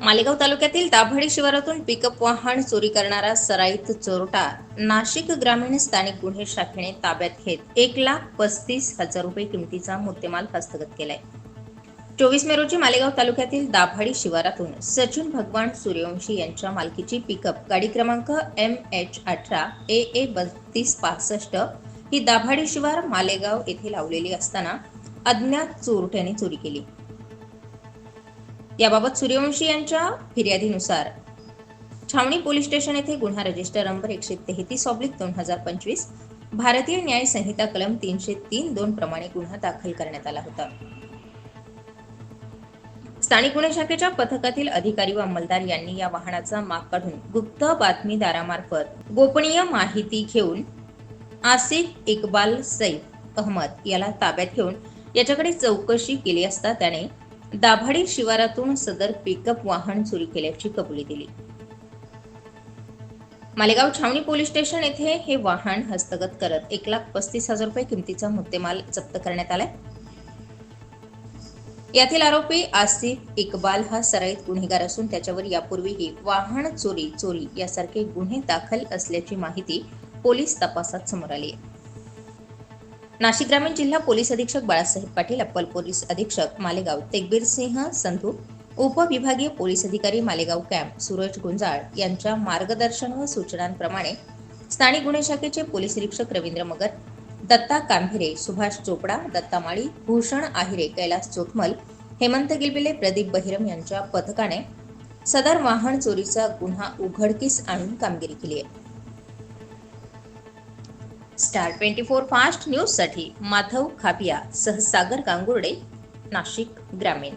मालेगाव तालुक्यातील दाभाडी शिवारातून पिकअप वाहन चोरी करणारा सराईत चोरटा नाशिक ग्रामीण स्थानिक गुन्हे शाखेने ताब्यात घेत एक लाख पस्तीस हजार रुपये किमतीचा मुद्देमाल हस्तगत केलाय. चोवीस मे रोजी मालेगाव तालुक्यातील दाभाडी शिवारातून सचिन भगवान सूर्यवंशी यांच्या मालकीची पिकअप गाडी क्रमांक एम एच अठरा ए ए बत्तीस पासष्ट ही दाभाडी शिवार मालेगाव येथे लावलेली असताना अज्ञात चोरट्याने चोरी केली. याबाबत सूर्यवंशी यांच्या फिर्यादीनुसार. छावणी पोलीस स्टेशन येथे गुन्हा रजिस्टर नंबर एकशे तेहतीस ऑब्लिक दोन हजार पंचवीस भारतीय न्याय संहिता कलम तीनशे तीन दोन प्रमाणे गुन्हा दाखल करण्यात आला होता. स्थानिक गुन्हे शाखेच्या पथकातील अधिकारी व अंमलदार यांनी या वाहनाचा माग काढून गुप्त बातमीदारामार्फत गोपनीय माहिती घेऊन आसिफ इकबाल सैफ अहमद याला ताब्यात घेऊन याच्याकडे चौकशी केली असता त्याने दाभाडी शिवारातून सदर पिकअप वाहन चोरी केल्याची कबुली दिली. मालेगाव छावणी पोलीस स्टेशन येथे हे वाहन हस्तगत करत एक लाख पस्तीस हजार रुपये किमतीचा मुद्देमाल जप्त करण्यात आलाय. यातील आरोपी आसिफ इकबाल हा सराईत गुन्हेगार असून त्याच्यावर यापूर्वीही वाहन चोरी चोरी यासारखे गुन्हे दाखल असल्याची माहिती पोलीस तपासात समोर आली आहे. नाशिक ग्रामीण जिल्हा पोलीस अधीक्षक बाळासाहेब पाटील अप्पल पोलीस अधीक्षक मालेगाव तेगबीर सिंह संधू उपविभागीय पोलीस अधिकारी मालेगाव कॅम्प सूरज गुंजाळ यांच्या मार्गदर्शन व सूचनांप्रमाणे स्थानिक गुन्हे शाखेचे पोलीस निरीक्षक रवींद्र मगर दत्ता कांभिरे सुभाष चोपडा दत्ता माळी भूषण आहिरे कैलास चोथमल हेमंत गिलबिले प्रदीप बहिरम यांच्या पथकाने सदर वाहन चोरीचा गुन्हा उघडकीस आणून कामगिरी केली आहे. स्टार ट्वेंटी फोर फास्ट न्यूजसाठी माधव खापिया सह सागर गांगुर्डे नाशिक ग्रामीण.